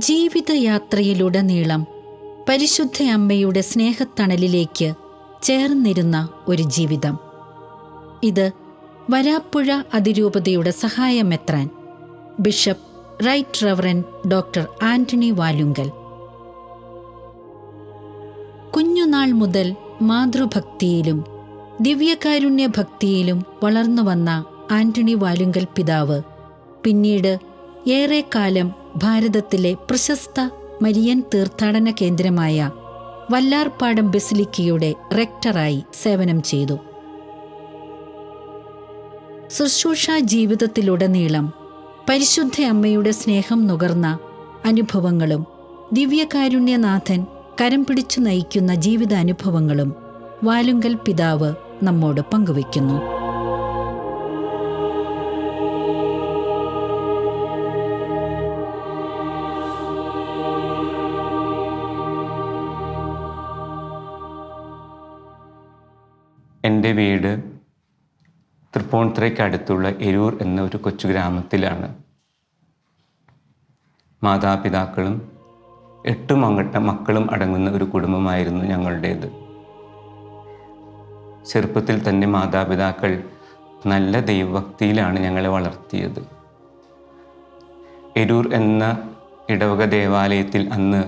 ജീവിതയാത്രയിലുടനീളം പരിശുദ്ധ അമ്മയുടെ സ്നേഹത്തണലിലേക്ക് ചേർന്നിരുന്ന ഒരു ജീവിതം. ഇത് വരാപ്പുഴ അതിരൂപതയുടെ സഹായമെത്രാൻ bishop right reverend doctor Antony Valungal. കുഞ്ഞുനാൾ മുതൽ മാതൃഭക്തിയിലും ദിവ്യകാരുണ്യ ഭക്തിയിലും വളർന്നു വന്ന ആന്റണി വാലുങ്കൽ പിതാവ് പിന്നീട് ഏറെക്കാലം ഭാരതത്തിലെ പ്രശസ്ത മരിയൻ തീർത്ഥാടന കേന്ദ്രമായ വല്ലാർപാടം ബെസിലിക്കയുടെ റെക്ടറായി സേവനം ചെയ്തു. ശുശ്രൂഷ ജീവിതത്തിലുടനീളം പരിശുദ്ധ അമ്മയുടെ സ്നേഹം നുകർന്ന അനുഭവങ്ങളും ദിവ്യകാരുണ്യനാഥൻ കരം പിടിച്ചു നയിക്കുന്ന ജീവിതാനുഭവങ്ങളും വാലുങ്കൽ പിതാവ് നമ്മോട് പങ്കുവയ്ക്കുന്നു. എന്റെ വീട് തൃപ്പൂണിത്തുറയ്ക്ക് അടുത്തുള്ള എരൂർ എന്ന ഒരു കൊച്ചു ഗ്രാമത്തിലാണ്. മാതാപിതാക്കളും എട്ട് മങ്ങട്ട മക്കളും അടങ്ങുന്ന ഒരു കുടുംബമായിരുന്നു ഞങ്ങളുടേത്. ചെറുപ്പത്തിൽ തന്നെ മാതാപിതാക്കൾ നല്ല ദൈവഭക്തിയിലാണ് ഞങ്ങളെ വളർത്തിയത്. എരൂർ എന്ന ഇടവക ദേവാലയത്തിൽ അന്ന്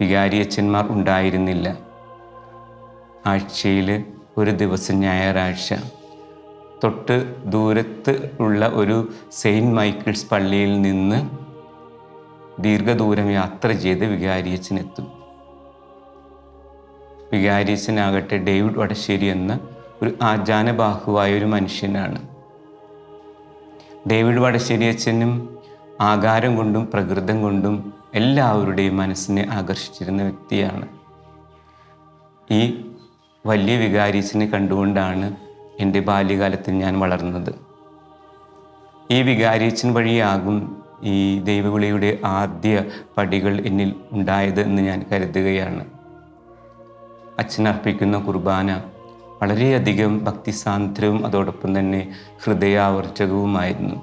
വികാരിയച്ഛന്മാർ ഉണ്ടായിരുന്നില്ല. ആഴ്ചയിൽ ഒരു ദിവസം ഞായറാഴ്ച തൊട്ട് ദൂരത്ത് ഉള്ള ഒരു സെയിന്റ് മൈക്കിൾസ് പള്ളിയിൽ നിന്ന് ദീർഘദൂരം യാത്ര ചെയ്ത് വികാരിയച്ചനെത്തും. വികാരിയച്ചനാകട്ടെ ഡേവിഡ് വടശ്ശേരി എന്ന ഒരു ആജാനബാഹുവായ ഒരു മനുഷ്യനാണ്. ഡേവിഡ് വടശ്ശേരി അച്ഛനും ആകാരം കൊണ്ടും പ്രകൃതം കൊണ്ടും എല്ലാവരുടെയും മനസ്സിനെ ആകർഷിച്ചിരുന്ന വ്യക്തിയാണ്. ഈ വലിയ വികാരീസിനെ കണ്ടുകൊണ്ടാണ് എന്റെ ബാല്യകാലത്തിൽ ഞാൻ വളർന്നത്. ഈ വികാരീച്ചൻ വഴിയാകും ഈ ദൈവവിളിയുടെ ആദ്യ പടികൾ എന്നിൽ ഉണ്ടായത് എന്ന് ഞാൻ കരുതുകയാണ്. അച്ഛനർപ്പിക്കുന്ന കുർബാന വളരെയധികം ഭക്തിസാന്ദ്രവും അതോടൊപ്പം തന്നെ ഹൃദയാവർജകവുമായിരുന്നു.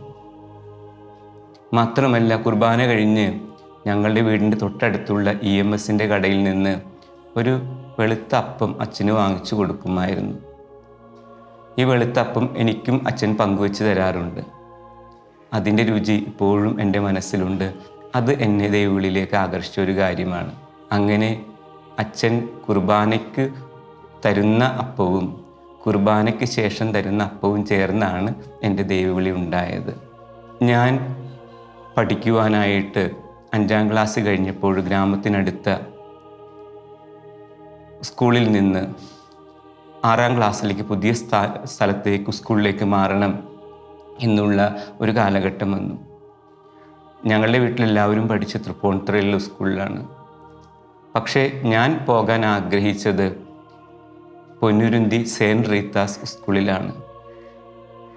മാത്രമല്ല കുർബാന കഴിഞ്ഞ് ഞങ്ങളുടെ വീടിന്റെ തൊട്ടടുത്തുള്ള ഇ എം എസിന്റെ കടയിൽ നിന്ന് ഒരു വെളുത്ത അപ്പം അച്ഛന് വാങ്ങിച്ചു കൊടുക്കുമായിരുന്നു. ഈ വെളുത്ത അപ്പം എനിക്കും അച്ഛൻ പങ്കുവെച്ച് തരാറുണ്ട്. അതിന്റെ രുചി ഇപ്പോഴും എന്റെ മനസ്സിലുണ്ട്. അത് എന്നെ ദൈവവിളിയിലേക്ക് ആകർഷിച്ച ഒരു കാര്യമാണ്. അങ്ങനെ അച്ഛൻ കുർബാനയ്ക്ക് തരുന്ന അപ്പവും കുർബാനയ്ക്ക് ശേഷം തരുന്ന അപ്പവും ചേർന്നാണ് എന്റെ ദൈവവിളി ഉണ്ടായത്. ഞാൻ പഠിക്കുവാനായിട്ട് അഞ്ചാം ക്ലാസ് കഴിഞ്ഞപ്പോൾ ഗ്രാമത്തിനടുത്ത സ്കൂളിൽ നിന്ന് ആറാം ക്ലാസ്സിലേക്ക് പുതിയ സ്ഥാ സ്ഥലത്തേക്ക് സ്കൂളിലേക്ക് മാറണം എന്നുള്ള ഒരു കാലഘട്ടം വന്നു. ഞങ്ങളുടെ വീട്ടിലെല്ലാവരും പഠിച്ച തൃപ്പൂണിത്തുറയിലുള്ള സ്കൂളിലാണ്. പക്ഷേ ഞാൻ പോകാൻ ആഗ്രഹിച്ചത് പൊന്നുരുന്തി സെയിന്റ് റീത്താസ് സ്കൂളിലാണ്.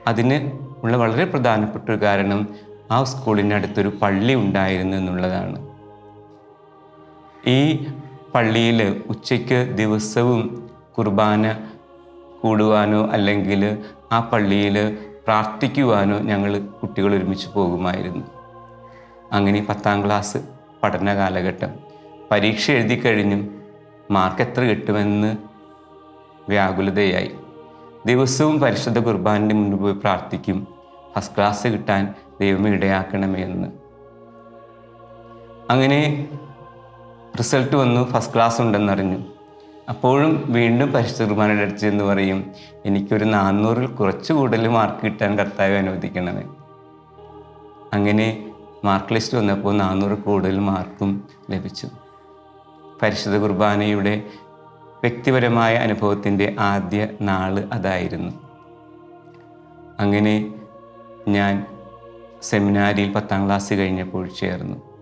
അതിന് ഉള്ള വളരെ പ്രധാനപ്പെട്ട ഒരു കാരണം ആ സ്കൂളിന്റെ അടുത്തൊരു പള്ളി ഉണ്ടായിരുന്നു എന്നുള്ളതാണ്. ഈ പള്ളിയിൽ ഉച്ചയ്ക്ക് ദിവസവും കുർബാന കൂടുവാനോ അല്ലെങ്കിൽ ആ പള്ളിയിൽ പ്രാർത്ഥിക്കുവാനോ ഞങ്ങൾ കുട്ടികൾ ഒരുമിച്ച് പോകുമായിരുന്നു. അങ്ങനെ പത്താം ക്ലാസ് പഠന കാലഘട്ടം. പരീക്ഷ എഴുതി കഴിഞ്ഞു മാർക്ക് എത്ര കിട്ടുമെന്ന് വ്യാകുലതയായി. ദിവസവും പരിശുദ്ധ കുർബാനിന്റെ മുന്നിൽ പോയി പ്രാർത്ഥിക്കും. ഫസ്റ്റ് ക്ലാസ് കിട്ടാൻ ദൈവം ഇടയാക്കണമെന്ന് അങ്ങനെ റിസൾട്ട് വന്നു ഫസ്റ്റ് ക്ലാസ് ഉണ്ടെന്നറിഞ്ഞു. അപ്പോഴും വീണ്ടും പരിശുദ്ധ കുർബാനയുടെ അടുത്ത് എന്ന് പറയും എനിക്കൊരു നാന്നൂറിൽ കുറച്ച് കൂടുതൽ മാർക്ക് കിട്ടാൻ കർത്താവ് അനുവദിക്കണമേ. അങ്ങനെ മാർക്ക് ലിസ്റ്റ് വന്നപ്പോൾ നാനൂറ് കൂടുതൽ മാർക്കും ലഭിച്ചു. പരിശുദ്ധ കുർബാനയുടെ വ്യക്തിപരമായ അനുഭവത്തിന്റെ ആദ്യ നാൾ അതായിരുന്നു. അങ്ങനെ ഞാൻ സെമിനാരിയിൽ പത്താം ക്ലാസ് കഴിഞ്ഞപ്പോൾ ചേർന്നു.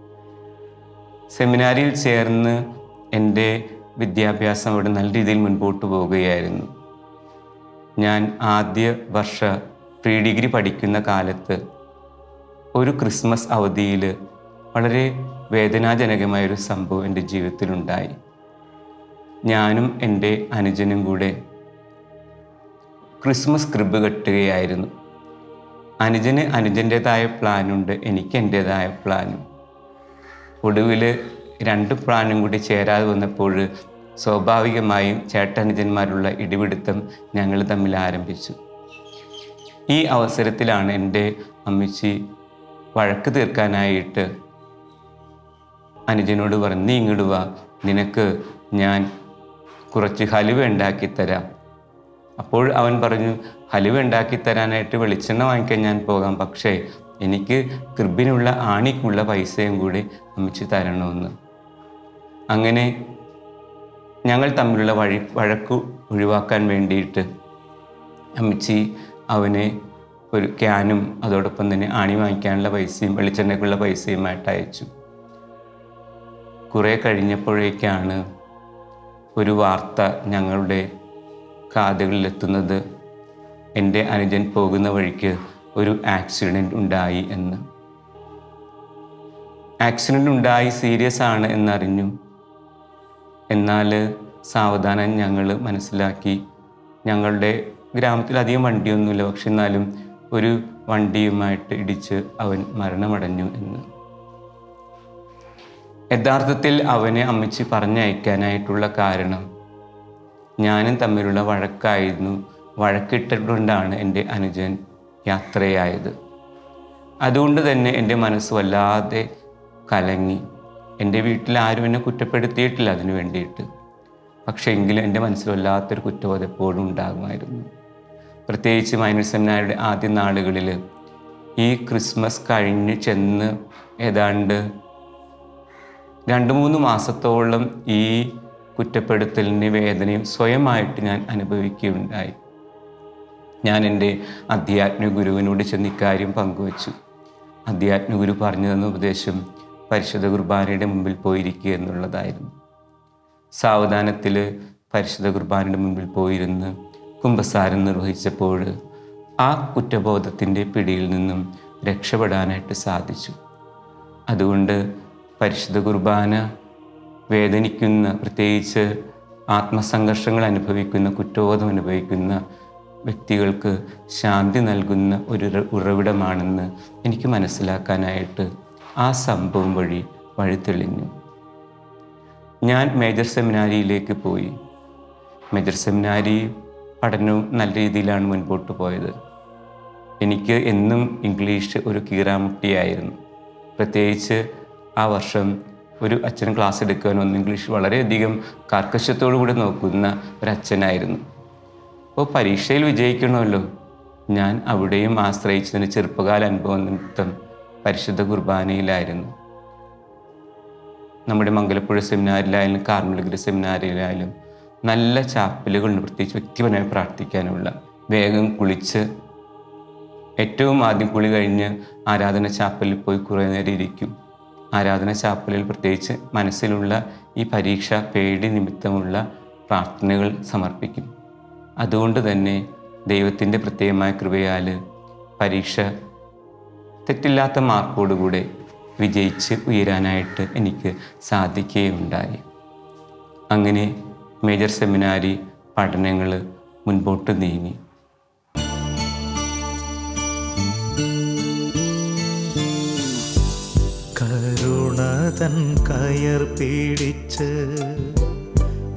സെമിനാരിയിൽ ചേർന്ന് എന്റെ വിദ്യാഭ്യാസം അവിടെ നല്ല രീതിയിൽ മുൻപോട്ട് പോവുകയായിരുന്നു ഞാൻ ആദ്യ വർഷ പ്രീ ഡിഗ്രി പഠിക്കുന്ന കാലത്ത് ഒരു ക്രിസ്മസ് അവധിയിൽ വളരെ വേദനാജനകമായൊരു സംഭവം എന്റെ ജീവിതത്തിലുണ്ടായി. ഞാനും എന്റെ അനുജനും കൂടെ ക്രിസ്മസ് ക്രിബ് കെട്ടുകയായിരുന്നു. അനുജന് അനുജന്റേതായ പ്ലാനുണ്ട് എനിക്ക് എന്റേതായ പ്ലാനും. ഒടുവിൽ രണ്ട് പ്രാണും കൂടി ചേരാതെ വന്നപ്പോൾ സ്വാഭാവികമായും ചേട്ടനുജന്മാരുള്ള ഇടിപിടുത്തം ഞങ്ങൾ തമ്മിൽ ആരംഭിച്ചു. ഈ അവസരത്തിലാണ് എന്റെ അമ്മച്ചി വഴക്ക് തീർക്കാനായിട്ട് അനുജനോട് പറഞ്ഞു നീ ഇങ്ങോട്ട് വാ നിനക്ക് ഞാൻ കുറച്ച് ഹലുവ ഉണ്ടാക്കി തരാം. അപ്പോൾ അവൻ പറഞ്ഞു ഹലുവ ഉണ്ടാക്കി തരാനായിട്ട് വെളിച്ചെണ്ണ വാങ്ങിക്കാൻ ഞാൻ പോകാം പക്ഷേ എനിക്ക് കൃബിനുള്ള ആണിക്കുള്ള പൈസയും കൂടി അമ്മച്ചി തരണമെന്ന്. അങ്ങനെ ഞങ്ങൾ തമ്മിലുള്ള വഴി വഴക്ക് ഒഴിവാക്കാൻ വേണ്ടിയിട്ട് അമ്മച്ചി അവനെ ഒരു ക്യാനും അതോടൊപ്പം തന്നെ ആണി വാങ്ങിക്കാനുള്ള പൈസയും വെളിച്ചെണ്ണയ്ക്കുള്ള പൈസയുമായിട്ട് അയച്ചു. കുറേ കഴിഞ്ഞപ്പോഴേക്കാണ് ഒരു വാർത്ത ഞങ്ങളുടെ കാതുകളിലെത്തുന്നത്. എന്റെ അനുജൻ പോകുന്ന വഴിക്ക് ഒരു ആക്സിഡന്റ് ഉണ്ടായി എന്ന്. ആക്സിഡന്റ് ഉണ്ടായി സീരിയസ് ആണ് എന്നറിഞ്ഞു. എന്നാൽ സാവധാനം ഞങ്ങൾ മനസ്സിലാക്കി. ഞങ്ങളുടെ ഗ്രാമത്തിൽ അധികം വണ്ടിയൊന്നുമില്ല. പക്ഷെ എന്നാലും ഒരു വണ്ടിയുമായിട്ട് ഇടിച്ച് അവൻ മരണമടഞ്ഞു എന്ന്. യഥാർത്ഥത്തിൽ അവനെ അമ്മച്ചി പറഞ്ഞയക്കാനായിട്ടുള്ള കാരണം ഞാനും തമ്മിലുള്ള വഴക്കായിരുന്നു. വഴക്കിട്ടുകൊണ്ടാണ് എന്റെ അനുജൻ യാത്രയായത്. അതുകൊണ്ട് തന്നെ എന്റെ മനസ്സ് വല്ലാതെ കലങ്ങി. എന്റെ വീട്ടിൽ ആരും എന്നെ കുറ്റപ്പെടുത്തിയിട്ടില്ല അതിനു വേണ്ടിയിട്ട്. പക്ഷേ എങ്കിലും എന്റെ മനസ്സിൽ വല്ലാത്തൊരു കുറ്റബോധം എപ്പോഴും ഉണ്ടാകുമായിരുന്നു. പ്രത്യേകിച്ച് മൈനർ സെമിനാരുടെ ആദ്യ നാളുകളിൽ ഈ ക്രിസ്മസ് കഴിഞ്ഞ് ചെന്ന് ഏതാണ്ട് രണ്ട് മൂന്ന് മാസത്തോളം ഈ കുറ്റപ്പെടുത്തലിന്റെ വേദനയും സ്വയമായിട്ട് ഞാൻ അനുഭവിക്കുകയുണ്ടായി. ഞാൻ എന്റെ അധ്യാത്മ ഗുരുവിനോട് ചെന്ന് ഇക്കാര്യം പങ്കുവച്ചു. അധ്യാത്മ ഗുരു പറഞ്ഞു തന്ന ഉപദേശം പരിശുദ്ധ കുർബാനയുടെ മുമ്പിൽ പോയിരിക്കുക എന്നുള്ളതായിരുന്നു. സാവധാനത്തിൽ പരിശുദ്ധ കുർബാനയുടെ മുമ്പിൽ പോയിരുന്ന് കുംഭസാരം നിർവഹിച്ചപ്പോൾ ആ കുറ്റബോധത്തിന്റെ പിടിയിൽ നിന്നും രക്ഷപ്പെടാനായിട്ട് സാധിച്ചു. അതുകൊണ്ട് പരിശുദ്ധ കുർബാന വേദനിക്കുന്ന പ്രത്യേകിച്ച് ആത്മസംഘർഷങ്ങൾ അനുഭവിക്കുന്ന കുറ്റബോധം അനുഭവിക്കുന്ന വ്യക്തികൾക്ക് ശാന്തി നൽകുന്ന ഒരു ഉറവിടമാണെന്ന് എനിക്ക് മനസ്സിലാക്കാനായിട്ട് ആ സംഭവം വഴി വഴിതെളിഞ്ഞു. ഞാൻ മേജർ സെമിനാരിയിലേക്ക് പോയി. മേജർ സെമിനാരി പഠനവും നല്ല രീതിയിലാണ് മുൻപോട്ട് പോയത്. എനിക്ക് എന്നും ഇംഗ്ലീഷ് ഒരു കീറാമുട്ടിയായിരുന്നു. പ്രത്യേകിച്ച് ആ വർഷം ഒരു അച്ഛൻ ക്ലാസ് എടുക്കാൻ വന്ന് ഇംഗ്ലീഷ് വളരെയധികം കാർക്കശ്യത്തോടു കൂടി നോക്കുന്ന ഒരു അപ്പോൾ പരീക്ഷയിൽ വിജയിക്കണമല്ലോ. ഞാൻ അവിടെയും ആശ്രയിച്ചതിന് ചെറുപ്പകാല അനുഭവം നിമിത്തം പരിശുദ്ധ കുർബാനയിലായിരുന്നു. നമ്മുടെ മംഗലപ്പുഴ സെമിനാറിലായാലും കാർമലഗിരി സെമിനാറിലായാലും നല്ല ചാപ്പലുകളുണ്ട് പ്രത്യേകിച്ച് വ്യക്തിപരമായി പ്രാർത്ഥിക്കാനുള്ള വേഗം കുളിച്ച് ഏറ്റവും ആദ്യം കുളി കഴിഞ്ഞ് ആരാധന ചാപ്പലിൽ പോയി കുറേ നേരം ഇരിക്കും. ആരാധന ചാപ്പലിൽ പ്രത്യേകിച്ച് മനസ്സിലുള്ള ഈ പരീക്ഷ പേടി നിമിത്തമുള്ള പ്രാർത്ഥനകൾ സമർപ്പിക്കും. അതുകൊണ്ട് തന്നെ ദൈവത്തിന്റെ പ്രത്യേകമായ കൃപയാൽ പരീക്ഷ തെറ്റില്ലാത്ത മാർക്കോടുകൂടെ വിജയിച്ച് ഉയരാനായിട്ട് എനിക്ക് സാധിക്കുകയുണ്ടായി. അങ്ങനെ മേജർ സെമിനാരി പഠനങ്ങൾ മുൻപോട്ട് നീങ്ങി. കരുണതൻ കയർ പിടിച്ച്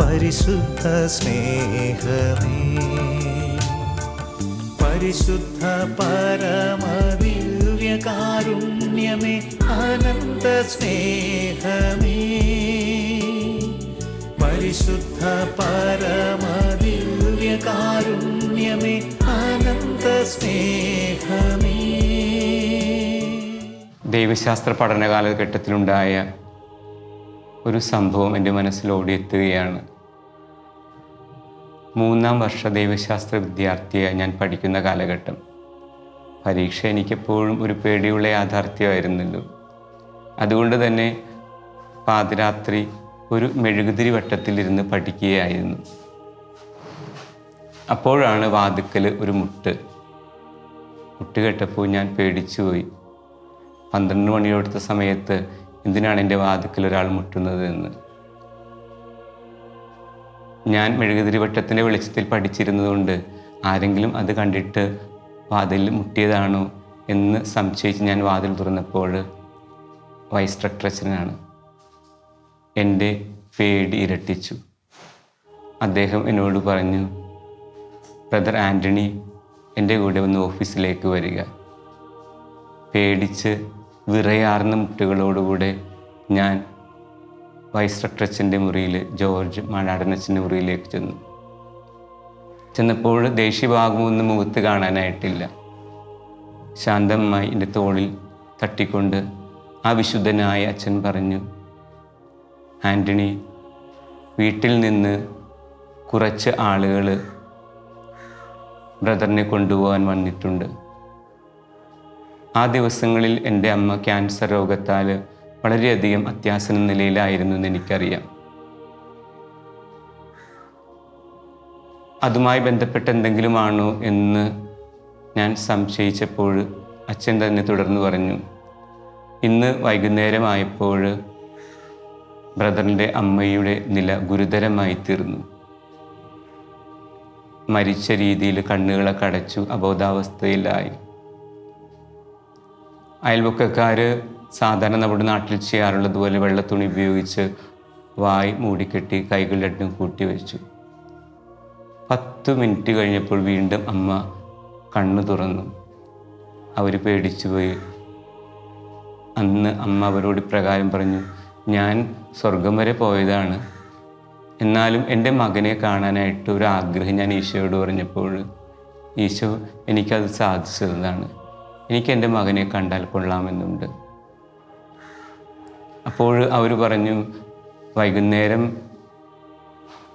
പരിശുദ്ധ സ്നേഹമേ. പരിശുദ്ധ പരമ ദിവ്യകാരുണ്യമേ അനന്ത സ്നേഹമേ. പരിശുദ്ധ പരമ ദിവ്യകാരുണ്യമേ അനന്ത സ്നേഹമേ. ദൈവശാസ്ത്ര പഠന കാലഘട്ടത്തിലുണ്ടായ ഒരു സംഭവം എന്റെ മനസ്സിൽ ഓടിയെത്തുകയാണ്. മൂന്നാം വർഷ ദൈവശാസ്ത്ര വിദ്യാർത്ഥിയായി ഞാൻ പഠിക്കുന്ന കാലഘട്ടം. പരീക്ഷ എനിക്കെപ്പോഴും ഒരു പേടിയുള്ള യാഥാർത്ഥ്യമായിരുന്നല്ലോ. അതുകൊണ്ട് തന്നെ പാതിരാത്രി ഒരു മെഴുകുതിരി വട്ടത്തിലിരുന്ന് പഠിക്കുകയായിരുന്നു. അപ്പോഴാണ് വാതുക്കൽ ഒരു മുട്ട്. മുട്ട് കേട്ടപ്പോൾ ഞാൻ പേടിച്ചുപോയി. പന്ത്രണ്ട് മണിയോടുത്ത സമയത്ത് എന്തിനാണ് എന്റെ വാതിക്കൽ ഒരാൾ മുട്ടുന്നത് എന്ന്. ഞാൻ മെഴുകുതിരി വട്ടത്തിന്റെ വെളിച്ചത്തിൽ പഠിച്ചിരുന്നതുകൊണ്ട് ആരെങ്കിലും അത് കണ്ടിട്ട് വാതിൽ മുട്ടിയതാണോ എന്ന് സംശയിച്ച് ഞാൻ വാതിൽ തുറന്നപ്പോൾ വൈസ് ഡയറക്ടറച്ചനാണ് എന്റെ പേടി ഇരട്ടിച്ചു. അദ്ദേഹം എന്നോട് പറഞ്ഞു ബ്രദർ ആന്റണി എന്റെ കൂടെ ഒന്ന് ഓഫീസിലേക്ക് വരിക. പേടിച്ച് വിറയാർന്ന മുട്ടുകളോടുകൂടെ ഞാൻ വൈസ് ഡയറക്ടറച്ചന്റെ മുറിയിൽ ജോർജ് മാടാടനച്ചന്റെ മുറിയിലേക്ക് ചെന്നു. ചെന്നപ്പോൾ ദേഷ്യഭാഗമൊന്നും മുഖത്ത് കാണാനായിട്ടില്ല. ശാന്തമായി എന്റെ തോളിൽ തട്ടിക്കൊണ്ട് ആ വിശുദ്ധനായ അച്ഛൻ പറഞ്ഞു ആന്റണി വീട്ടിൽ നിന്ന് കുറച്ച് ആളുകൾ ബ്രദറിനെ കൊണ്ടുപോകാൻ വന്നിട്ടുണ്ട്. ആ ദിവസങ്ങളിൽ എന്റെ അമ്മ ക്യാൻസർ രോഗത്താൽ വളരെയധികം അത്യാസന നിലയിലായിരുന്നു എന്ന് എനിക്കറിയാം. അതുമായി ബന്ധപ്പെട്ട എന്തെങ്കിലുമാണോ എന്ന് ഞാൻ സംശയിച്ചപ്പോൾ അച്ഛൻ തന്നെ തുടർന്ന് പറഞ്ഞു ഇന്ന് വൈകുന്നേരമായപ്പോൾ ബ്രദറിന്റെ അമ്മയുടെ നില ഗുരുതരമായി തീർന്നു. മരിച്ച രീതിയിൽ കണ്ണുകളൊക്കെ അടച്ചു അബോധാവസ്ഥയിലായി. അയൽവക്കക്കാർ സാധാരണ നമ്മുടെ നാട്ടിൽ ചെയ്യാറുള്ളതുപോലെ വെള്ളത്തുണി ഉപയോഗിച്ച് വായി മൂടിക്കെട്ടി കൈകൾ രണ്ടും കൂട്ടി വെച്ചു. പത്ത് മിനിറ്റ് കഴിഞ്ഞപ്പോൾ വീണ്ടും അമ്മ കണ്ണു തുറന്നു. അവർ പേടിച്ചു പോയി അന്ന് അമ്മ അവരോട് പ്രകാരം പറഞ്ഞു ഞാൻ സ്വർഗം വരെ പോയതാണ്. എന്നാലും എന്റെ മകനെ കാണാനായിട്ട് ഒരു ആഗ്രഹം ഞാൻ ഈശോയോട് പറഞ്ഞപ്പോൾ ഈശോ എനിക്കത് സാധിച്ചതാണ്. എനിക്ക് എന്റെ മകനെ കണ്ടാൽ കൊള്ളാമെന്നുണ്ട്. അപ്പോൾ അവർ പറഞ്ഞു വൈകുന്നേരം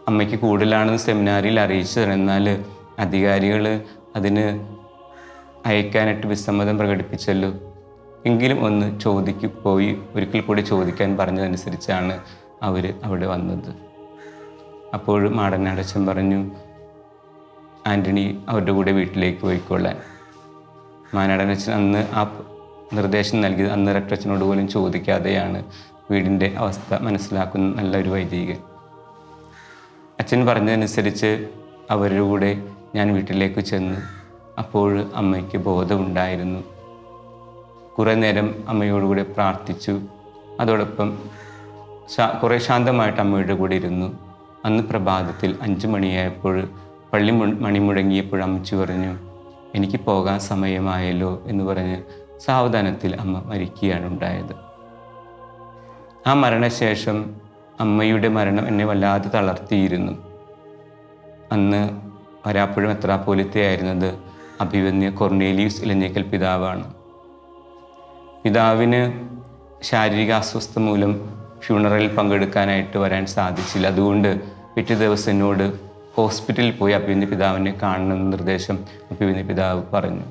അമ്മയ്ക്ക് കൂടുതലാണെന്ന് സെമിനാറിൽ അറിയിച്ചു തന്നാൽ അധികാരികൾ അതിന് അയക്കാനായിട്ട് വിസമ്മതം പ്രകടിപ്പിച്ചല്ലോ. എങ്കിലും ഒന്ന് ചോദിക്കു പോയി ഒരിക്കൽ കൂടി ചോദിക്കാൻ പറഞ്ഞതനുസരിച്ചാണ് അവർ അവിടെ വന്നത്. അപ്പോൾ മാടനാടച്ചൻ പറഞ്ഞു ആന്റണി അവരുടെ കൂടെ വീട്ടിലേക്ക് പോയിക്കൊള്ളാൻ. മാനാടനച്ചൻ അന്ന് ആ നിർദ്ദേശം നൽകിയത് അന്ന് റക്ടച്ചനോട് പോലും ചോദിക്കാതെയാണ് വീടിന്റെ അവസ്ഥ മനസ്സിലാക്കുന്ന നല്ലൊരു വൈദികൻ. അച്ഛൻ പറഞ്ഞതനുസരിച്ച് അവരുടെ കൂടെ ഞാൻ വീട്ടിലേക്ക് ചെന്ന്. അപ്പോൾ അമ്മയ്ക്ക് ബോധമുണ്ടായിരുന്നു. കുറേ നേരം അമ്മയോടുകൂടെ പ്രാർത്ഥിച്ചു. അതോടൊപ്പം ശാ കുറേ ശാന്തമായിട്ട് അമ്മയുടെ കൂടെ ഇരുന്നു. അന്ന് പ്രഭാതത്തിൽ അഞ്ച് മണിയായപ്പോൾ പള്ളി മണി മുഴങ്ങിയപ്പോൾ അമ്മച്ചു പറഞ്ഞു എനിക്ക് പോകാൻ സമയമായല്ലോ എന്ന് പറഞ്ഞ് സാവധാനത്തിൽ അമ്മ മരിക്കുകയാണ് ഉണ്ടായത്. ആ മരണശേഷം അമ്മയുടെ മരണം എന്നെ വല്ലാതെ തളർത്തിയിരുന്നു. അന്ന് വരാപ്പുഴ മെത്രാപ്പോലിത്തയായിരുന്നത് അഭിവന്യ കൊർണേലിയൂസ് ഇലഞ്ഞേക്കൽ പിതാവാണ്. പിതാവിന് ശാരീരിക അസ്വസ്ഥ മൂലം ഫ്യൂണറലിൽ പങ്കെടുക്കാനായിട്ട് വരാൻ സാധിച്ചില്ല. അതുകൊണ്ട് പിറ്റേ ദിവസം എന്നോട് ഹോസ്പിറ്റലിൽ പോയി അഭിവന്യ പിതാവിനെ കാണണമെന്ന് നിർദ്ദേശം അഭിവന്യ പിതാവ് പറഞ്ഞു.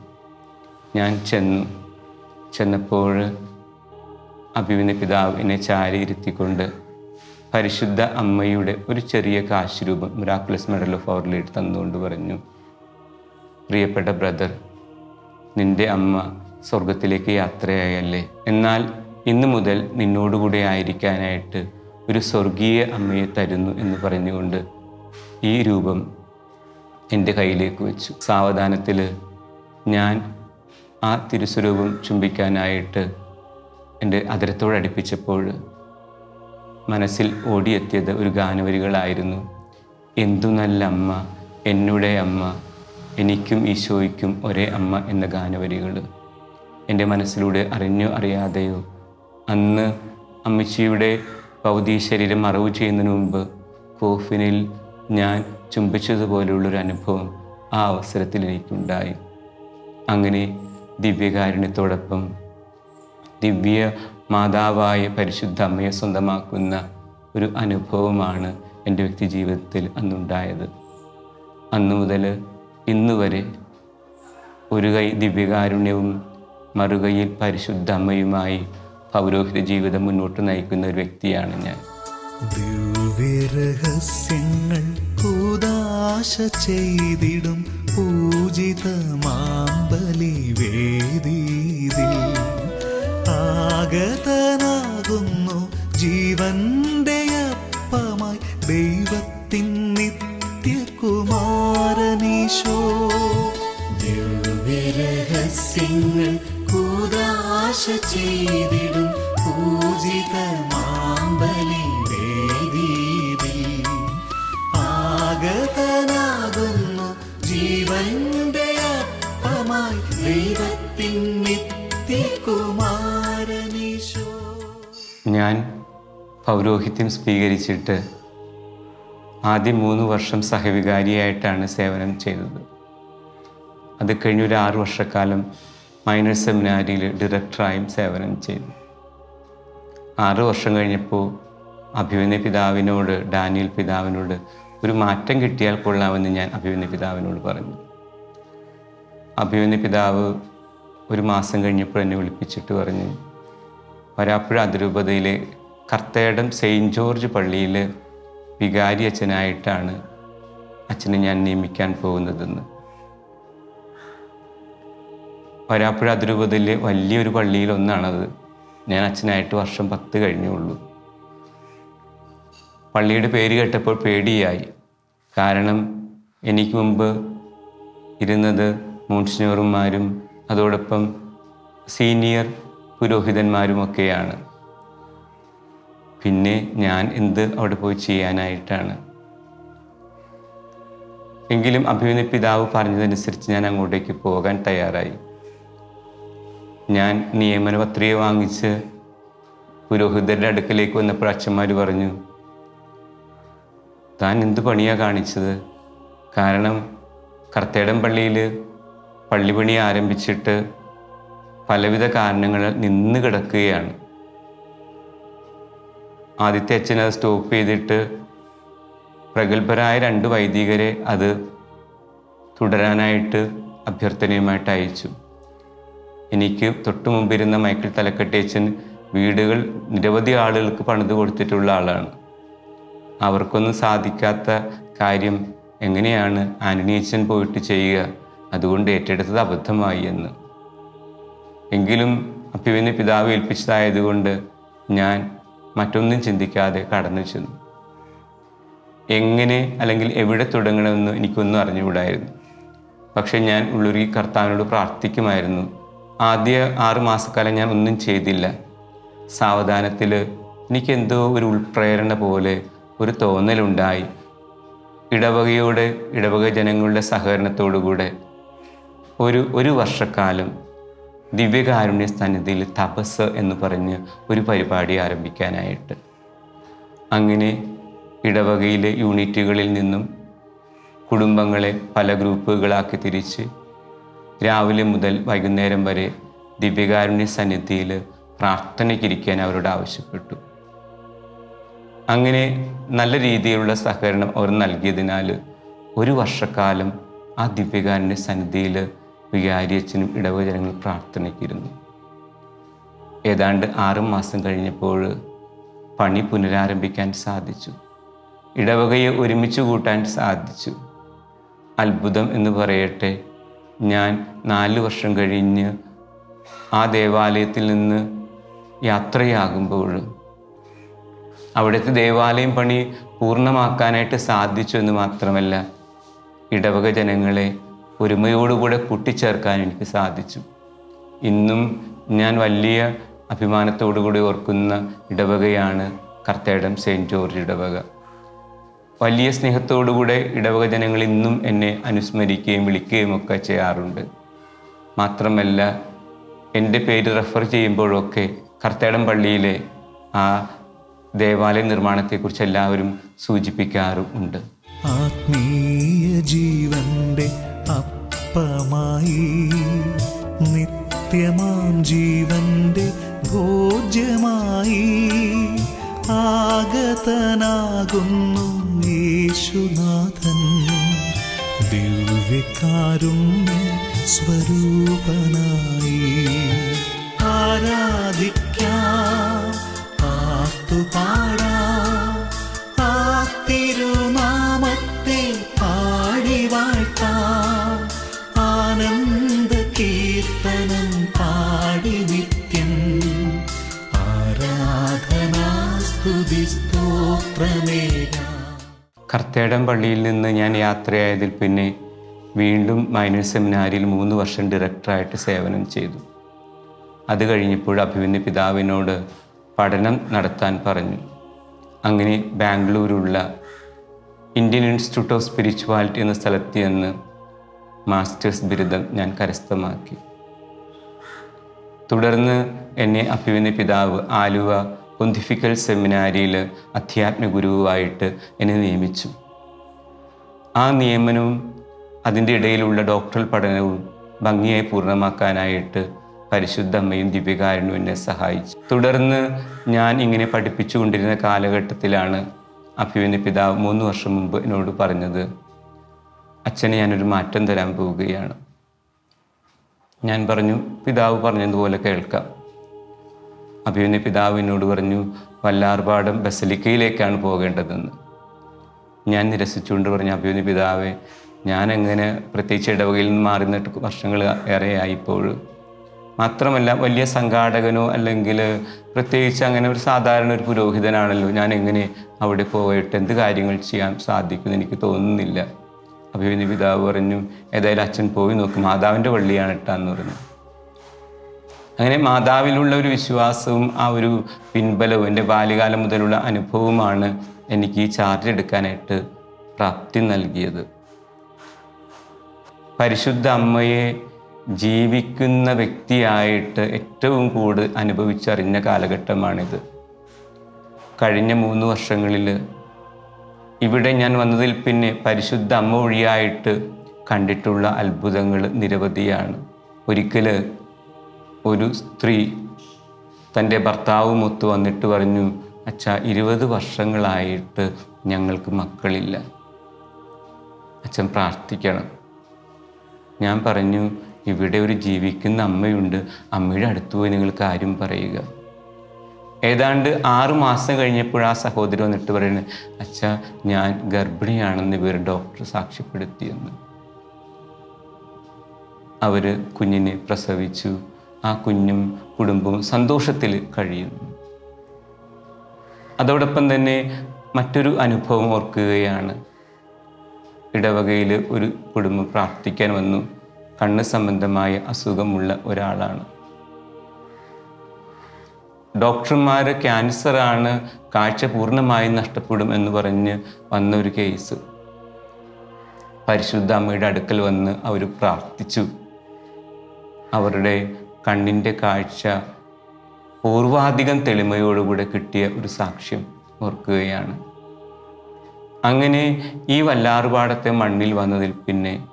ഞാൻ ചെന്നു. ചെന്നപ്പോൾ അഭിവന്യ പിതാവ് എന്നെ ചാരി ഇരുത്തിക്കൊണ്ട് പരിശുദ്ധ അമ്മയുടെ ഒരു ചെറിയ കാശ് രൂപം മിറാക്കുലസ് മെഡൽ ഓഫ് അവർ തന്നുകൊണ്ട് പറഞ്ഞു. പ്രിയപ്പെട്ട ബ്രദർ നിന്റെ അമ്മ സ്വർഗത്തിലേക്ക് യാത്രയായല്ലേ? എന്നാൽ ഇന്നു മുതൽ നിന്നോടുകൂടെ ആയിരിക്കാനായിട്ട് ഒരു സ്വർഗീയ അമ്മയെ തരുന്നു എന്ന് പറഞ്ഞുകൊണ്ട് ഈ രൂപം എന്റെ കയ്യിലേക്ക് വെച്ചു. സാവധാനത്തിൽ ഞാൻ ആ തിരുസ്വരൂപം ചുംബിക്കാനായിട്ട് എന്റെ അതിരത്തോടടുപ്പിച്ചപ്പോൾ മനസ്സിൽ ഓടിയെത്തിയത് ഒരു ഗാനവരികളായിരുന്നു. എന്തു നല്ല അമ്മ എന്നുടെ അമ്മ എനിക്കും ഈശോയ്ക്കും ഒരേ അമ്മ എന്ന ഗാനവരികൾ എന്റെ മനസ്സിലൂടെ അറിഞ്ഞോ അറിയാതെയോ അന്ന് അമ്മച്ചിയുടെ ഭൗതിക ശരീരം മറവ് ചെയ്യുന്നതിന് മുമ്പ് കോഫിനിൽ ഞാൻ ചുംബിച്ചതുപോലെയുള്ളൊരു അനുഭവം ആ അവസരത്തിൽ എനിക്കുണ്ടായി. അങ്ങനെ ദിവ്യകാരുണ്യത്തോടൊപ്പം ദിവ്യ മാതാവായ പരിശുദ്ധ അമ്മയെ സ്വന്തമാക്കുന്ന ഒരു അനുഭവമാണ് എന്റെ വ്യക്തി ജീവിതത്തിൽ അന്നുണ്ടായത്. അന്നു മുതൽ ഇന്നുവരെ ഒരു കൈ ദിവ്യകാരുണ്യവും മറുകൈയിൽ പരിശുദ്ധ അമ്മയുമായി പൗരോഹിത ജീവിതം മുന്നോട്ട് നയിക്കുന്ന ഒരു വ്യക്തിയാണ് ഞാൻ. ദിവ്യരഹസ്യങ്ങൾ കൂതാശ ചെയ്തിടും പൂജിത മാമ്പലി ആഗതനാകുന്നു ജീവന്റെ അപ്പമായി ദൈവത്തിൻ നിത്യകുമാരനീശോ. ദിവ്യരഹസ്യങ്ങൾ കൂതാശ ചെയ്തിടും പൂജിത മാമ്പലി ദൈവത്തിൻ ഞാൻ പൗരോഹിത്യം സ്വീകരിച്ചിട്ട് ആദ്യം മൂന്ന് വർഷം സഹവികാരിയായിട്ടാണ് സേവനം ചെയ്തത്. അത് കഴിഞ്ഞ ഒരു ആറു വർഷക്കാലം മൈനർ സെമിനാരിയിൽ ഡയറക്ടറായും സേവനം ചെയ്തു. ആറ് വർഷം കഴിഞ്ഞപ്പോൾ അഭിമന്യ പിതാവിനോട് ഡാനിയൽ പിതാവിനോട് ഒരു മാറ്റം കിട്ടിയാൽ കൊള്ളാമെന്ന് ഞാൻ അഭിമന്യ പിതാവിനോട് പറഞ്ഞു. അഭിമന്യ പിതാവ് ഒരു മാസം കഴിഞ്ഞപ്പോൾ എന്നെ വിളിപ്പിച്ചിട്ട് പറഞ്ഞു വരാപ്പുഴ അതിരൂപതയിലെ കർത്തേടം സെയിന്റ് ജോർജ് പള്ളിയിൽ വികാരി അച്ഛനായിട്ടാണ് അച്ഛനെ ഞാൻ നിയമിക്കാൻ പോകുന്നതെന്ന്. വരാപ്പുഴ അതിരൂപതയിലെ വലിയൊരു പള്ളിയിലൊന്നാണത് ഞാൻ അച്ഛനായിട്ട് വർഷം പത്ത് കഴിഞ്ഞുള്ളൂ പള്ളിയുടെ പേര് കേട്ടപ്പോൾ പേടിയായി. കാരണം എനിക്ക് മുമ്പ് ഇരുന്നത് മൂൺസിനോറുമാരും അതോടൊപ്പം സീനിയർ പുരോഹിതന്മാരുമൊക്കെയാണ്. പിന്നെ ഞാൻ എന്ത് അവിടെ പോയി ചെയ്യാനായിട്ടാണ്? എങ്കിലും അഭിമന്യ പിതാവ് പറഞ്ഞതനുസരിച്ച് ഞാൻ അങ്ങോട്ടേക്ക് പോകാൻ തയ്യാറായി. ഞാൻ നിയമന പത്രിക വാങ്ങിച്ച് പുരോഹിതരുടെ അടുക്കലേക്ക് വന്നപ്പോൾ അച്ഛന്മാർ പറഞ്ഞു താൻ എന്ത് പണിയാണ് കാണിച്ചത്? കാരണം കർത്തേടം പള്ളിയിൽ പള്ളിപ്പണി ആരംഭിച്ചിട്ട് പലവിധ കാരണങ്ങൾ നിന്ന് കിടക്കുകയാണ്. ആദ്യത്തെ അച്ഛൻ അത് സ്റ്റോപ്പ് ചെയ്തിട്ട് പ്രഗത്ഭരായ രണ്ട് വൈദികരെ അത് തുടരാനായിട്ട് അഭ്യർത്ഥനയുമായിട്ട് അയച്ചു. എനിക്ക് തൊട്ടു മുമ്പിരുന്ന മൈക്കിൾ തലക്കെട്ടി വീടുകൾ നിരവധി ആളുകൾക്ക് പണിത് കൊടുത്തിട്ടുള്ള ആളാണ്. അവർക്കൊന്നും സാധിക്കാത്ത കാര്യം എങ്ങനെയാണ് ആന്റണി പോയിട്ട് ചെയ്യുക? അതുകൊണ്ട് ഏറ്റെടുത്തത് അബദ്ധമായി എന്ന്. എങ്കിലും അപ്പിവിന് പിതാവ് ഏൽപ്പിച്ചതായതുകൊണ്ട് ഞാൻ മറ്റൊന്നും ചിന്തിക്കാതെ കടന്നു ചെന്നു. എങ്ങനെ അല്ലെങ്കിൽ എവിടെ തുടങ്ങണമെന്ന് എനിക്കൊന്നും അറിഞ്ഞുകൂടായിരുന്നു. പക്ഷെ ഞാൻ ഉള്ളുരുകി കർത്താവിനോട് പ്രാർത്ഥിക്കുമായിരുന്നു. ആദ്യ ആറ് മാസക്കാലം ഞാൻ ഒന്നും ചെയ്തില്ല. സാവധാനത്തിൽ എനിക്കെന്തോ ഒരു ഉൾപ്രേരണ പോലെ ഒരു തോന്നലുണ്ടായി. ഇടവകയോട് ഇടവക ജനങ്ങളുടെ സഹകരണത്തോടുകൂടെ ഒരു ഒരു വർഷക്കാലം ദിവ്യകാരുണ്യ സന്നിധിയിൽ തപസ് എന്ന് പറഞ്ഞ് ഒരു പരിപാടി ആരംഭിക്കാനായിട്ട്. അങ്ങനെ ഇടവകയിലെ യൂണിറ്റുകളിൽ നിന്നും കുടുംബങ്ങളെ പല ഗ്രൂപ്പുകളാക്കി തിരിച്ച് രാവിലെ മുതൽ വൈകുന്നേരം വരെ ദിവ്യകാരുണ്യ സന്നിധിയിൽ പ്രാർത്ഥനയ്ക്കിരിക്കാൻ അവരോട് ആവശ്യപ്പെട്ടു. അങ്ങനെ നല്ല രീതിയിലുള്ള സഹകരണം അവർ നൽകിയതിനാൽ ഒരു വർഷക്കാലം ആ ദിവ്യകാരന്റെ സന്നിധിയിൽ വികാരിയച്ഛനും ഇടവചനങ്ങൾ പ്രാർത്ഥനയ്ക്കിരുന്നു. ഏതാണ്ട് ആറ് മാസം കഴിഞ്ഞപ്പോൾ പണി പുനരാരംഭിക്കാൻ സാധിച്ചു. ഇടവകയെ ഒരുമിച്ച് കൂട്ടാൻ സാധിച്ചു. അത്ഭുതം എന്ന് പറയട്ടെ ഞാൻ നാല് വർഷം കഴിഞ്ഞ് ആ ദേവാലയത്തിൽ നിന്ന് യാത്രയാകുമ്പോൾ അവിടുത്തെ ദേവാലയം പണി പൂർണമാക്കാനായിട്ട് സാധിച്ചു എന്ന് മാത്രമല്ല ഇടവക ജനങ്ങളെ ഒരുമയോടുകൂടെ കൂട്ടിച്ചേർക്കാൻ എനിക്ക് സാധിച്ചു. ഇന്നും ഞാൻ വലിയ അഭിമാനത്തോടുകൂടി ഓർക്കുന്ന ഇടവകയാണ് കർത്തേടം സെയിന്റ് ജോർജ് ഇടവക. വലിയ സ്നേഹത്തോടുകൂടെ ഇടവക ജനങ്ങൾ ഇന്നും എന്നെ അനുസ്മരിക്കുകയും വിളിക്കുകയും ഒക്കെ ചെയ്യാറുണ്ട്. മാത്രമല്ല എന്റെ പേര് റെഫർ ചെയ്യുമ്പോഴൊക്കെ കർത്തേടം പള്ളിയിലെ ആ ദേവാലയ നിർമ്മാണത്തെക്കുറിച്ച് എല്ലാവരും സൂചിപ്പിക്കാറുമുണ്ട് ആത്മീയ ജീവന്റെ അപ്പമായി നിത്യമാം ജീവന്റെ ഭോജ്യമായി ആഗതനാകുന്നു യേശുനാഥൻ. ദിവ്യകാരുണ്യ സ്വരൂപനായി ആരാധിക്കാം. പാടി. ആനന്ദ കീർത്തനം പാടി കർത്തേടം പള്ളിയിൽ നിന്ന് ഞാൻ യാത്രയായതിൽ പിന്നെ വീണ്ടും മൈനർ സെമിനാരിയിൽ മൂന്ന് വർഷം ഡയറക്ടറായിട്ട് സേവനം ചെയ്തു. അത് കഴിഞ്ഞപ്പോൾ അഭിമന്യ പിതാവിനോട് പഠനം നടത്താൻ പറഞ്ഞു. അങ്ങനെ ബാംഗ്ലൂരുള്ള ഇന്ത്യൻ ഇൻസ്റ്റിറ്റ്യൂട്ട് ഓഫ് സ്പിരിച്വാലിറ്റി എന്ന സ്ഥലത്ത് നിന്ന് മാസ്റ്റേഴ്സ് ബിരുദം ഞാൻ കരസ്ഥമാക്കി. തുടർന്ന് എന്നെ അഭിമന്യ പിതാവ് ആലുവ പൊന്തിഫിക്കൽ സെമിനാരിയിൽ അധ്യാത്മ ഗുരുവായിട്ട് എന്നെ നിയമിച്ചു. ആ നിയമനവും അതിന്റെ ഇടയിലുള്ള ഡോക്ടറൽ പഠനവും ഭംഗിയായി പൂർണമാക്കാനായിട്ട് പരിശുദ്ധ അമ്മയും ദിവ്യകാരനും എന്നെ സഹായിച്ചു. തുടർന്ന് ഞാൻ ഇങ്ങനെ പഠിപ്പിച്ചുകൊണ്ടിരുന്ന കാലഘട്ടത്തിലാണ് അഭിമന്യ പിതാവ് മൂന്ന് വർഷം മുമ്പ് എന്നോട് പറഞ്ഞത് അച്ഛനെ ഞാനൊരു മാറ്റം തരാൻ പോവുകയാണ്. ഞാൻ പറഞ്ഞു പിതാവ് പറഞ്ഞതുപോലെ കേൾക്കാം. അഭിമന്യ പിതാവ് എന്നോട് പറഞ്ഞു വല്ലാർപാടം ബസലിക്കയിലേക്കാണ് പോകേണ്ടതെന്ന്. ഞാൻ നിരസിച്ചുകൊണ്ട് പറഞ്ഞു അഭിമന്യ പിതാവെ ഞാൻ എങ്ങനെ പ്രത്യേകിച്ച് ഇടവകയിൽ നിന്ന് മാറി നിന്നിട്ട് വർഷങ്ങൾ ഏറെയായി ഇപ്പോൾ മാത്രമല്ല വലിയ സംഘാടകനോ അല്ലെങ്കിൽ പ്രത്യേകിച്ച് അങ്ങനെ ഒരു സാധാരണ ഒരു പുരോഹിതനാണല്ലോ ഞാൻ എങ്ങനെ അവിടെ പോയിട്ട് എന്ത് കാര്യങ്ങൾ ചെയ്യാൻ സാധിക്കുമെന്ന് എനിക്ക് തോന്നുന്നില്ല. അഭിമന്യ പിതാവ് പറഞ്ഞു ഏതായാലും അച്ഛൻ പോയി നോക്കും മാതാവിന്റെ പള്ളിയാണ് ഇട്ടാന്ന് പറഞ്ഞു. അങ്ങനെ മാതാവിലുള്ള ഒരു വിശ്വാസവും ആ ഒരു പിൻബലവും എന്റെ ബാല്യകാലം മുതലുള്ള അനുഭവവുമാണ് എനിക്ക് ഈ ചാർജ് എടുക്കാനായിട്ട് പ്രാപ്തി നൽകിയത്. പരിശുദ്ധ അമ്മയെ ജീവിക്കുന്ന വ്യക്തിയായിട്ട് ഏറ്റവും കൂടുതൽ അനുഭവിച്ചറിഞ്ഞ കാലഘട്ടമാണിത്. കഴിഞ്ഞ മൂന്ന് വർഷങ്ങളിൽ ഇവിടെ ഞാൻ വന്നതിൽ പിന്നെ പരിശുദ്ധ അമ്മ വഴിയായിട്ട് കണ്ടിട്ടുള്ള അത്ഭുതങ്ങൾ നിരവധിയാണ്. ഒരിക്കൽ ഒരു സ്ത്രീ തന്റെ ഭർത്താവുമൊത്ത് വന്നിട്ട് പറഞ്ഞു അച്ഛ ഇരുപത് വർഷങ്ങളായിട്ട് ഞങ്ങൾക്ക് മക്കളില്ല. അച്ഛൻ പ്രാർത്ഥിക്കണം. ഞാൻ പറഞ്ഞു ഇവിടെ ഒരു ജീവിക്കുന്ന അമ്മയുണ്ട്. അമ്മയുടെ അടുത്ത് പോയി നിങ്ങൾ കാര്യം പറയുക. ഏതാണ്ട് ആറു മാസം കഴിഞ്ഞപ്പോൾ ആ സഹോദരി വന്നിട്ട് പറയുന്നത് അച്ഛ ഞാൻ ഗർഭിണിയാണെന്ന് ഇവർ ഡോക്ടർ സാക്ഷ്യപ്പെടുത്തിയെന്ന്. അവർ കുഞ്ഞിനെ പ്രസവിച്ചു. ആ കുഞ്ഞും കുടുംബവും സന്തോഷത്തിൽ കഴിയുന്നു. അതോടൊപ്പം തന്നെ മറ്റൊരു അനുഭവം ഓർക്കുകയാണ്. ഇടവകയിൽ ഒരു കുടുംബം പ്രാർത്ഥിക്കാൻ വന്നു. കണ്ണ് സംബന്ധമായ അസുഖമുള്ള ഒരാളാണ്. ഡോക്ടർമാർ ക്യാൻസറാണ് കാഴ്ച പൂർണമായി നഷ്ടപ്പെടും എന്ന് പറഞ്ഞ് വന്ന ഒരു കേസ്. പരിശുദ്ധ അമ്മയുടെ അടുക്കൽ വന്ന് അവർ പ്രാർത്ഥിച്ചു. അവരുടെ കണ്ണിന്റെ കാഴ്ച പൂർവാധികം തെളിമയോടുകൂടെ കിട്ടിയ ഒരു സാക്ഷ്യം ഓർക്കുകയാണ്. അങ്ങനെ ഈ വല്ലാറുപാടത്തെ മണ്ണിൽ വന്നതിൽ പിന്നെ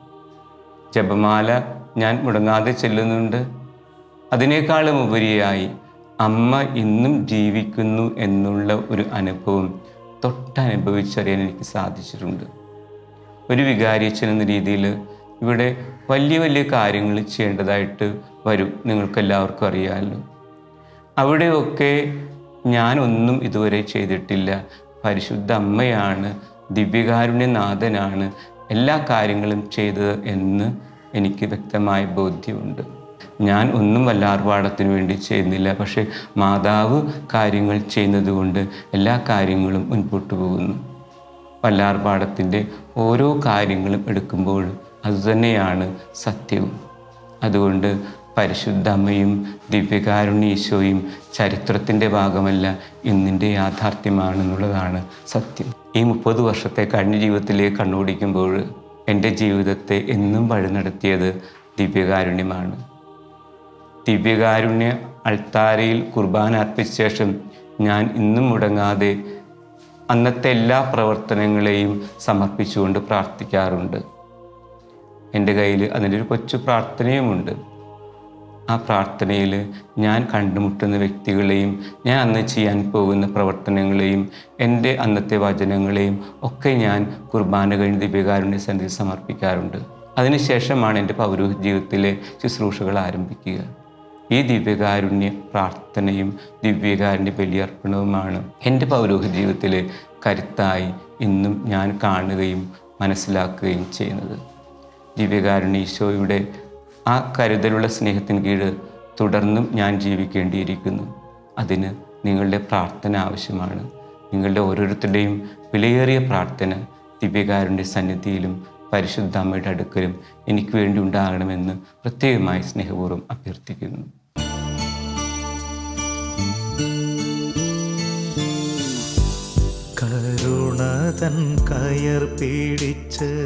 ജപമാല ഞാൻ മുടങ്ങാതെ ചെല്ലുന്നുണ്ട്. അതിനേക്കാളും ഉപരിയായി അമ്മ ഇന്നും ജീവിക്കുന്നു എന്നുള്ള ഒരു അനുഭവം തൊട്ടനുഭവിച്ചറിയാൻ എനിക്ക് സാധിച്ചിട്ടുണ്ട്. ഒരു വികാരിയച്ഛൻ എന്ന രീതിയിൽ ഇവിടെ വലിയ വലിയ കാര്യങ്ങൾ ചെയ്യേണ്ടതായിട്ട് വരും നിങ്ങൾക്കെല്ലാവർക്കും അറിയാമല്ലോ. അവിടെയൊക്കെ ഞാനൊന്നും ഇതുവരെ ചെയ്തിട്ടില്ല. പരിശുദ്ധ അമ്മയാണ് ദിവ്യകാരുണ്യനാഥനാണ് എല്ലാ കാര്യങ്ങളും ചെയ്തത് എന്ന് എനിക്ക് വ്യക്തമായ ബോധ്യമുണ്ട്. ഞാൻ ഒന്നും വല്ല ആർഭാടത്തിന് വേണ്ടി ചെയ്യുന്നില്ല. പക്ഷേ മാതാവ് കാര്യങ്ങൾ ചെയ്യുന്നത് കൊണ്ട് എല്ലാ കാര്യങ്ങളും മുൻപോട്ട് പോകുന്നു. വല്ലാർപാടത്തിന്റെ ഓരോ കാര്യങ്ങളും എടുക്കുമ്പോൾ അതുതന്നെയാണ് സത്യവും. അതുകൊണ്ട് പരിശുദ്ധ അമ്മയും ദിവ്യകാരുണ്യ ചരിത്രത്തിന്റെ ഭാഗമല്ല ഇന്നിന്റെ യാഥാർത്ഥ്യമാണെന്നുള്ളതാണ് സത്യം. ഈ മുപ്പത് വർഷത്തെ കഴിഞ്ഞ ജീവിതത്തിലേക്ക് കണ്ണുപിടിക്കുമ്പോൾ എന്റെ ജീവിതത്തെ എന്നും വഴി നടത്തിയത് ദിവ്യകാരുണ്യമാണ്. ദിവ്യകാരുണ്യ അൾത്താരയിൽ കുർബാന അർപ്പിച്ച ശേഷം ഞാൻ ഇന്നും മുടങ്ങാതെ അന്നത്തെ എല്ലാ പ്രവർത്തനങ്ങളെയും സമർപ്പിച്ചുകൊണ്ട് പ്രാർത്ഥിക്കാറുണ്ട്. എന്റെ കയ്യിൽ അതിന്റെ ഒരു കൊച്ചു പ്രാർത്ഥനയുമുണ്ട്. ആ പ്രാർത്ഥനയിൽ ഞാൻ കണ്ടുമുട്ടുന്ന വ്യക്തികളെയും ഞാൻ അന്ന് ചെയ്യാൻ പോകുന്ന പ്രവർത്തനങ്ങളെയും എന്റെ അന്നത്തെ വചനങ്ങളെയും ഒക്കെ ഞാൻ കുർബാന കഴിഞ്ഞ് ദിവ്യകാരുണ്യ സന്നിധി സമർപ്പിക്കാറുണ്ട്. അതിനുശേഷമാണ് എന്റെ പൗരോഹ ജീവിതത്തിലെ ശുശ്രൂഷകൾ ആരംഭിക്കുക. ഈ ദിവ്യകാരുണ്യ പ്രാർത്ഥനയും ദിവ്യകാരുണ്യ ബലിയർപ്പണവുമാണ് എന്റെ പൗരോഹ ജീവിതത്തിലെ കരുത്തായി ഇന്നും ഞാൻ കാണുകയും മനസ്സിലാക്കുകയും ചെയ്യുന്നത്. ദിവ്യകാരുണ്യ ഈശോയുടെ ആ കരുതലുള്ള സ്നേഹത്തിന് കീഴ് തുടർന്നും ഞാൻ ജീവിക്കേണ്ടിയിരിക്കുന്നു. അതിന് നിങ്ങളുടെ പ്രാർത്ഥന ആവശ്യമാണ്. നിങ്ങളുടെ ഓരോരുത്തരുടെയും വിലയേറിയ പ്രാർത്ഥന ദിവ്യകാരുടെ സന്നിധിയിലും പരിശുദ്ധ അമ്മയുടെ അടുക്കലും എനിക്ക് വേണ്ടി ഉണ്ടാകണമെന്ന് പ്രത്യേകമായി സ്നേഹപൂർവം അഭ്യർത്ഥിക്കുന്നു. കരുണതൻ കയർ പിടിച്ച്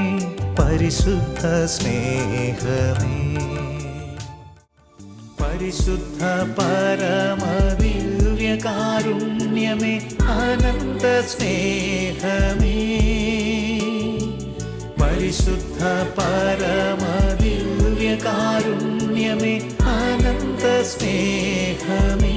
പരിശുദ്ധ സ്നേഹമേ. പരിശുദ്ധ പരമദിവ്യകാരുണ്യമേ അനന്ത സ്നേഹമേ. പരിശുദ്ധ പരമദിവ്യകാരുണ്യമേ അനന്ത സ്നേഹമേ.